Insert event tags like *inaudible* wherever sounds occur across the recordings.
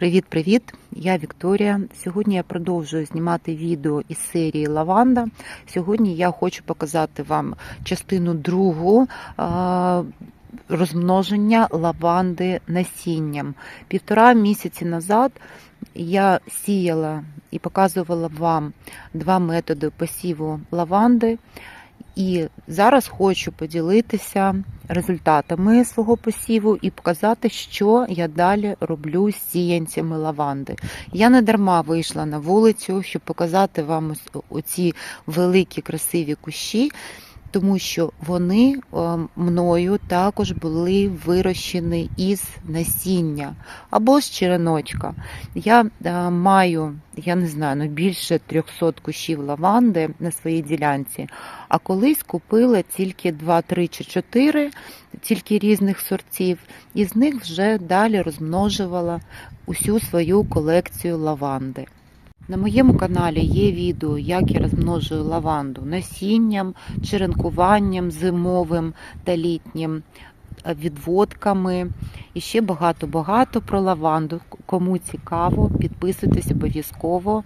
Привіт-привіт! Я Вікторія. Сьогодні я продовжую знімати відео із серії Лаванда. Сьогодні я хочу показати вам частину другу розмноження лаванди насінням. Півтора місяці назад я сіяла і показувала вам два методи посіву лаванди. І зараз хочу поділитися результатами свого посіву і показати, що я далі роблю з сіянцями лаванди. Я не дарма вийшла на вулицю, щоб показати вам оці великі красиві кущі, тому що вони е, мною також були вирощені із насіння або з череночка. Я е, маю, я не знаю, ну більше 300 кущів лаванди на своїй ділянці, а колись купила тільки 2, 3 чи 4, тільки різних сортів, і з них вже далі розмножувала усю свою колекцію лаванди. На моєму каналі є відео, як я розмножую лаванду насінням, черенкуванням зимовим та літнім, відводками і ще багато-багато про лаванду. Кому цікаво, підписуйтесь обов'язково,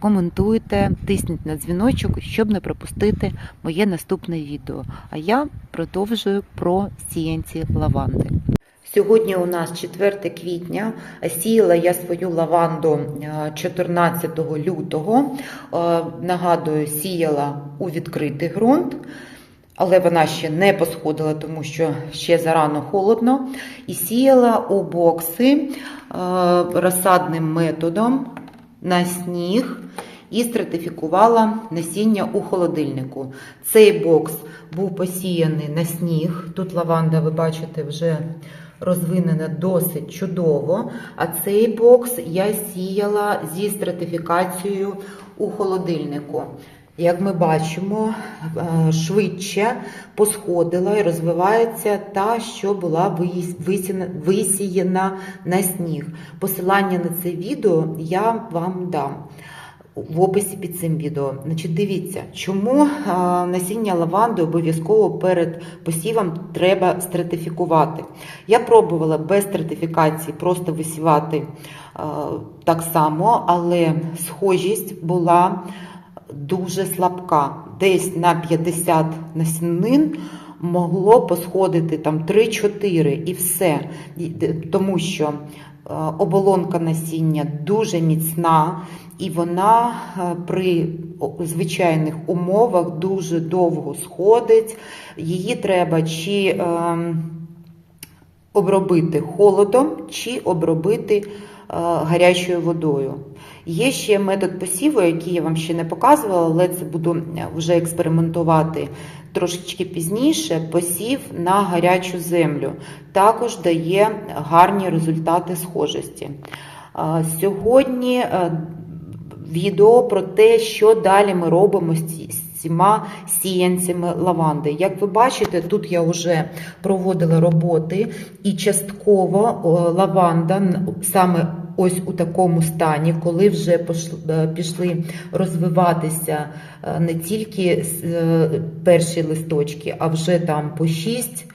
коментуйте, тисніть на дзвіночок, щоб не пропустити моє наступне відео. А я продовжую про сіянці лаванди. Сьогодні у нас 4 квітня. Сіяла я свою лаванду 14 лютого. Нагадую, сіяла у відкритий ґрунт, але вона ще не посходила, тому що ще зарано холодно. І сіяла у бокси розсадним методом на сніг. І стратифікувала насіння у холодильнику. Цей бокс був посіяний на сніг. Тут лаванда, ви бачите, вже розвинена досить чудово. А цей бокс я сіяла зі стратифікацією у холодильнику. Як ми бачимо, швидше посходила і розвивається та, що була висіяна на сніг. Посилання на це відео я вам дам в описі під цим відео. Значить, Дивіться, чому насіння лаванди обов'язково перед посівом треба стратифікувати. Я пробувала без стратифікації просто висівати так само, але схожість була дуже слабка. Десь на 50 насінин могло посходити там 3-4 і все. Тому що оболонка насіння дуже міцна, і вона при звичайних умовах дуже довго сходить. Її треба чи обробити холодом, чи обробити гарячою водою. Є ще метод посіву, який я вам ще не показувала, але це буду вже експериментувати трошечки пізніше. Посів на гарячу землю. Також дає гарні результати схожості. Сьогодні відео про те, що далі ми робимо з цими сіянцями лаванди. Як ви бачите, тут я вже проводила роботи, і частково лаванда саме ось у такому стані, коли вже пішли розвиватися не тільки перші листочки, а вже там по 6,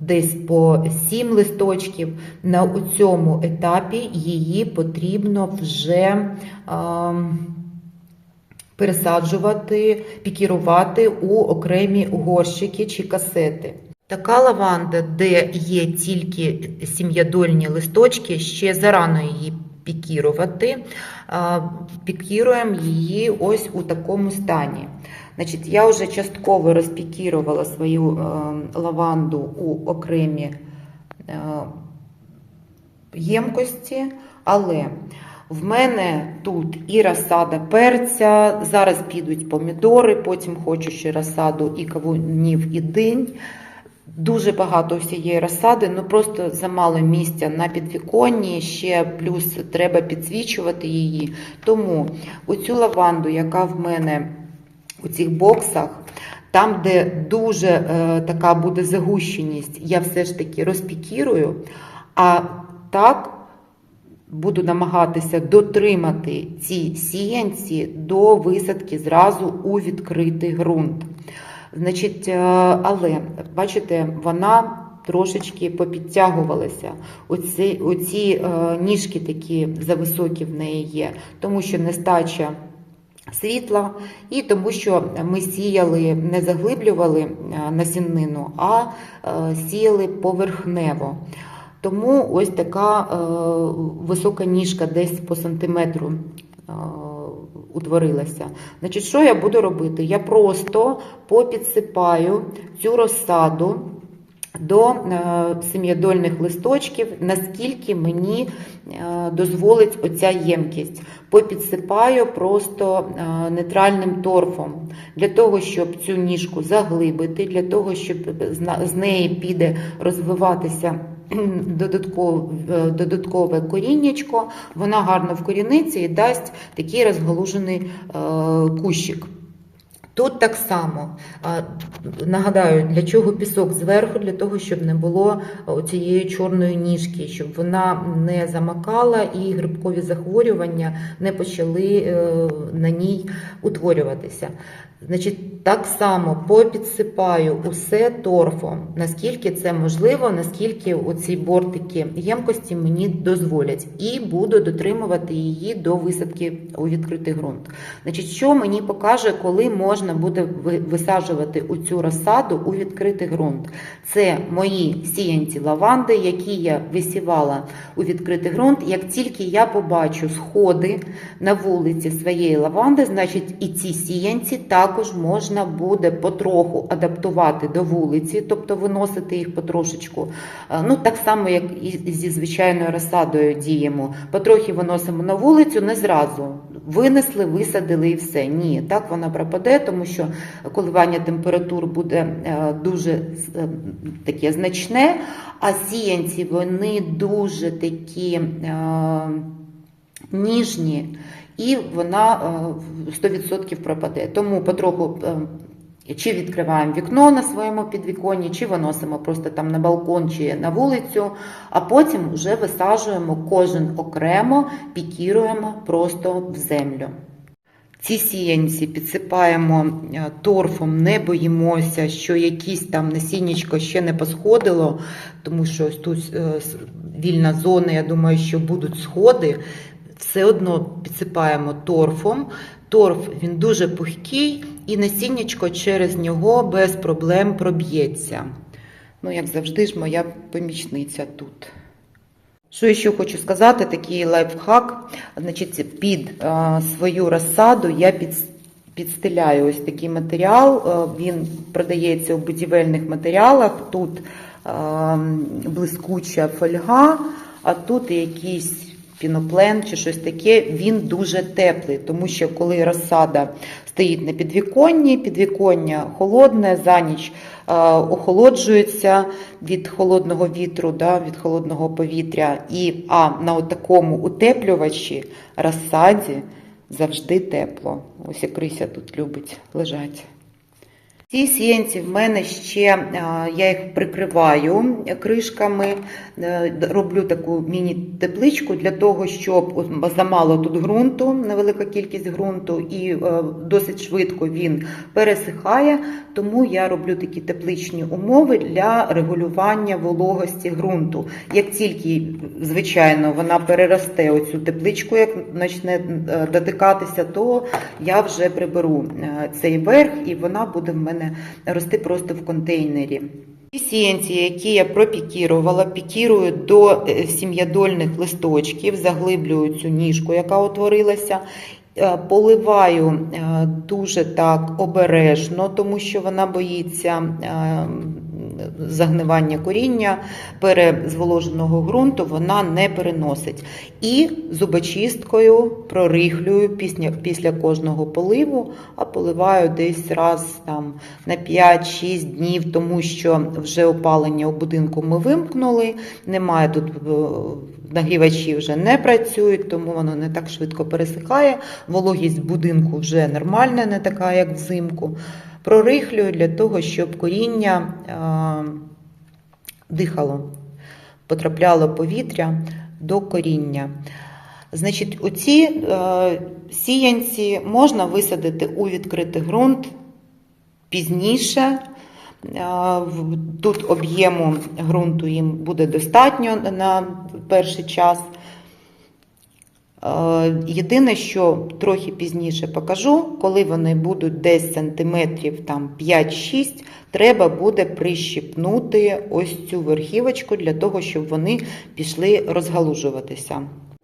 десь по 7 листочків. На цьому етапі її потрібно вже пересаджувати, пікірувати у окремі горщики чи касети. Така лаванда, де є тільки сім'ядольні листочки, ще зарано її пікірувати. Пікіруємо її ось у такому стані. Значить, Я вже частково розпікірувала свою лаванду у окремі ємкості, але в мене тут і розсада перця, зараз підуть помідори, потім хочу ще розсаду і кавунів, і динь. Дуже багато всієї розсади, ну просто замало місця на підвіконні, ще плюс треба підсвічувати її. Тому оцю лаванду, яка в мене у цих боксах, там, де дуже е, така буде загущеність, я все ж таки розпікірую, а так буду намагатися дотримати ці сіянці до висадки зразу у відкритий ґрунт. Значить, е, але бачите, вона трошечки попідтягувалася. Оці, оці е, ніжки такі зависокі в неї є, тому що нестача світла, і тому що ми сіяли, не заглиблювали е, насіннину, а сіяли поверхнево. Тому ось така висока ніжка десь по сантиметру утворилася. Значить, що я буду робити? Я просто попідсипаю цю розсаду до е, сем'ядольних листочків, наскільки мені е, дозволить оця ємкість. Попідсипаю просто е, нейтральним торфом для того, щоб цю ніжку заглибити, для того, щоб з з неї піде розвиватися *clears throat* додаткове, додаткове коріннячко, вона гарно вкоріниться і дасть такий розгалужений е, кущик. Тут так само. Нагадаю, для чого пісок зверху, для того, щоб не було цієї чорної ніжки, щоб вона не замакала і грибкові захворювання не почали е, на ній утворюватися. Значить, так само попідсипаю усе торфом, наскільки це можливо, наскільки оці бортики ємкості мені дозволять, і буду дотримувати її до висадки у відкритий ґрунт. Значить, що мені покаже, коли можна буде висаджувати у цю розсаду у відкритий ґрунт? Це мої сіянці лаванди, які я висівала у відкритий ґрунт. Як тільки я побачу сходи на вулиці своєї лаванди, значить і ці сіянці також можна буде потроху адаптувати до вулиці, тобто виносити їх потрошечку. Е, Ну, так само, як і зі звичайною розсадою діємо. Потрохи виносимо на вулицю, не зразу. Винесли, висадили і все. Ні, так вона пропаде, тому що коливання температур буде е, дуже е, таке значне, а сіянці вони дуже такі е, ніжні, і вона е, 100% пропаде. Тому потроху. Чи відкриваємо вікно на своєму підвіконні, чи виносимо просто там на балкон чи на вулицю, а потім вже висаджуємо кожен окремо, пікіруємо просто в землю. Ці сіянці підсипаємо е, торфом, не боїмося, що якісь там насіннячко ще не посходило, тому що ось тут е, вільна зона, я думаю, що будуть сходи. Все одно підсипаємо торфом. Торф він дуже пухкий, і насіннячко через нього без проблем проб'ється. Ну, як завжди ж, моя помічниця тут. Що я ще хочу сказати, такий лайфхак. Значить, під е, свою розсаду я під, підстеляю ось такий матеріал. Е, він продається у будівельних матеріалах. Тут е, блискуча фольга, а тут якийсь піноплен чи щось таке. Він дуже теплий, тому що коли розсада стоїть на підвіконні, підвіконня холодне, за ніч е, охолоджується від холодного вітру, да, від холодного повітря. І, а на такому утеплювачі розсаді завжди тепло. Ось як Крися тут любить лежать. Ці сіянці в мене ще, е, я їх прикриваю кришками, е, роблю таку міні-тепличку для того, щоб замало тут ґрунту, невелика кількість ґрунту, і е, досить швидко він пересихає. Тому я роблю такі тепличні умови для регулювання вологості ґрунту. Як тільки, звичайно, вона переросте оцю тепличку, як почне дотикатися, то я вже приберу цей верх, і вона буде в мене рости просто в контейнері. Ті сіянці, які я пропікірувала, пікірую до е, сім'ядольних листочків, заглиблюю цю ніжку, яка утворилася. Е, Поливаю е, дуже так обережно, тому що вона боїться загнивання коріння перезволоженого ґрунту, вона не переносить. І зубочисткою прорихлюю після, після кожного поливу, а поливаю десь раз там на 5-6 днів, тому що вже опалення у будинку ми вимкнули, немає тут е, нагрівачі вже не працюють, тому воно не так швидко пересихає. Вологість будинку вже нормальна, не така, як взимку. Прорихлюю для того, щоб коріння е, дихало, потрапляло повітря до коріння. Значить, оці е, сіянці можна висадити у відкритий ґрунт пізніше. Тут об'єму ґрунту їм буде достатньо на перший час. Е, Єдине, що трохи пізніше покажу, коли вони будуть десь сантиметрів 5-6, треба буде прищипнути ось цю верхівочку для того, щоб вони пішли розгалужуватися.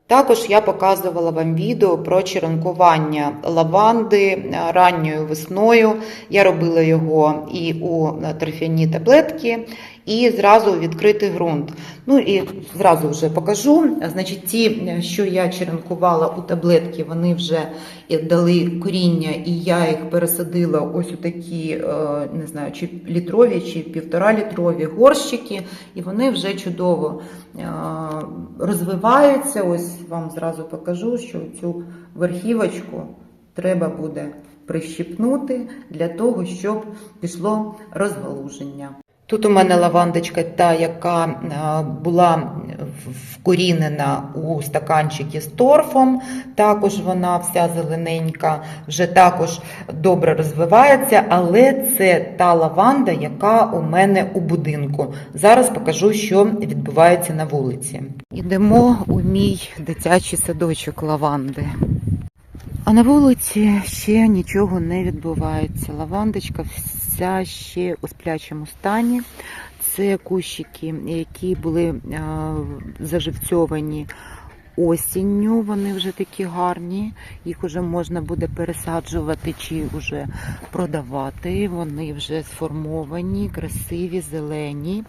Також я показувала вам відео про черенкування лаванди е, ранньою весною. Я робила його і у торфяні таблетки, і зразу у відкритий ґрунт. Ну і зразу вже покажу. Значить, ті, що я черенкувала у таблетки, вони вже дали коріння, і я їх пересадила ось у такі, е, не знаю, чи літрові, чи півтора літрові горщики, і вони вже чудово е, розвиваються. Ось вам зразу покажу, що цю верхівочку треба буде прищипнути для того, щоб пішло розгалуження. Тут у мене лавандочка, та, яка е, була вкорінена у стаканчики з торфом. Також вона вся зелененька, вже також добре розвивається, але це та лаванда, яка у мене у будинку. Зараз покажу, що відбувається на вулиці. Йдемо у мій дитячий садочок лаванди. А на вулиці ще нічого не відбувається. Лавандочка вся ще у сплячому стані. Це кущики, які були заживцьовані осінню. Вони вже такі гарні. Їх вже можна буде пересаджувати чи вже продавати. Вони вже сформовані, красиві, зелені.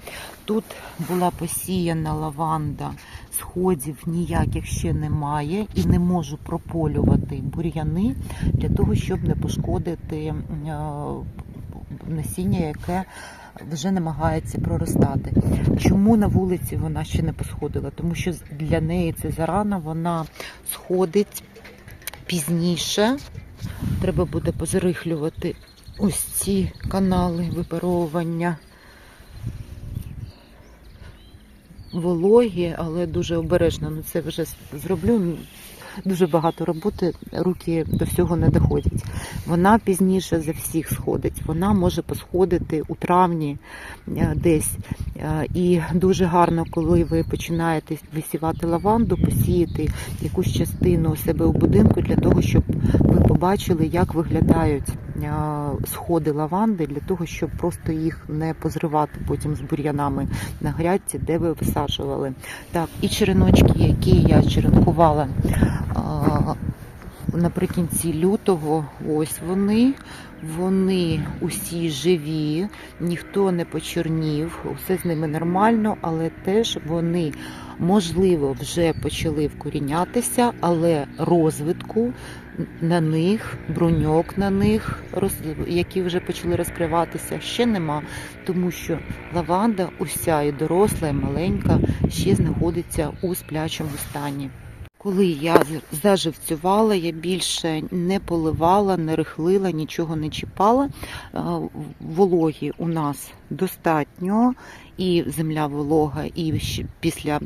Тут була посіяна лаванда. Сходів ніяких ще немає і не можу прополювати бур'яни для того, щоб не пошкодити е, насіння, яке вже намагається проростати. Чому на вулиці вона ще не посходила? Тому що для неї це зарано, вона сходить пізніше. Треба буде позарихлювати ось ці канали випаровування. Вологі, але дуже обережно. Ну це вже зроблю. Дуже багато роботи, руки до всього не доходять. Вона пізніше за всіх сходить. Вона може посходити у травні е, десь. Е, І дуже гарно, коли ви починаєте висівати лаванду, посіяти якусь частину себе у будинку для того, щоб ви побачили, як виглядають сходи лаванди, для того, щоб просто їх не позривати потім з бур'янами на грядці, де ви висаджували. Так, і череночки, які я черенкувала наприкінці лютого, ось вони. Вони усі живі, ніхто не почорнів, все з ними нормально, але теж вони, можливо, вже почали вкорінятися, але розвитку на них, бруньок на них, які вже почали розкриватися, ще нема, тому що лаванда уся і доросла, і маленька, ще знаходиться у сплячому стані. Коли я заживцювала, я більше не поливала, не рихлила, нічого не чіпала. Е, Вологі у нас достатньо, і земля волога, і після е,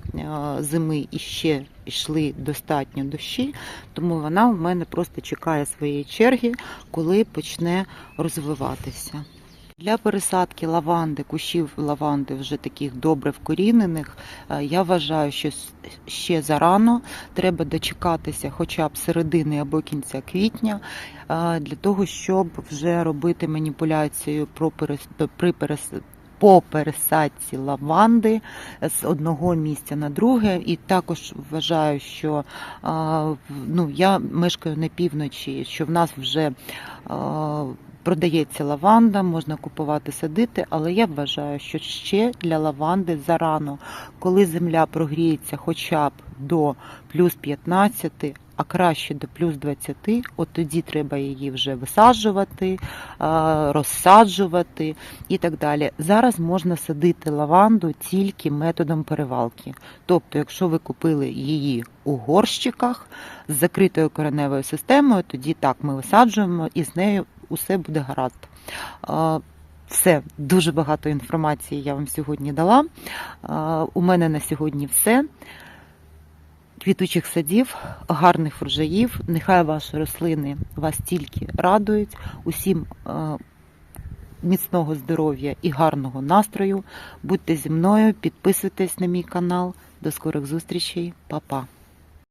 зими іще йшли достатньо дощі, тому вона в мене просто чекає своєї черги, коли почне розвиватися. Для пересадки лаванди, кущів лаванди вже таких добре вкорінених, е, я вважаю, що ще зарано треба дочекатися хоча б середини або кінця квітня е, для того, щоб вже робити маніпуляцію про перес... при перес... по пересадці лаванди з одного місця на друге. І також вважаю, що е, ну, я мешкаю на півночі, що в нас вже Продається лаванда, можна купувати, садити, але я вважаю, що ще для лаванди зарано, коли земля прогріється хоча б до плюс 15, а краще до плюс 20, от тоді треба її вже висаджувати, розсаджувати і так далі. Зараз можна садити лаванду тільки методом перевалки. Тобто, якщо ви купили її у горщиках з закритою кореневою системою, тоді так ми висаджуємо і з нею усе буде гаразд. Все, дуже багато інформації я вам сьогодні дала. У мене на сьогодні все. Квітучих садів, гарних врожаїв. Нехай ваші рослини вас тільки радують. Усім міцного здоров'я і гарного настрою. Будьте зі мною, підписуйтесь на мій канал. До скорих зустрічей, Па-па!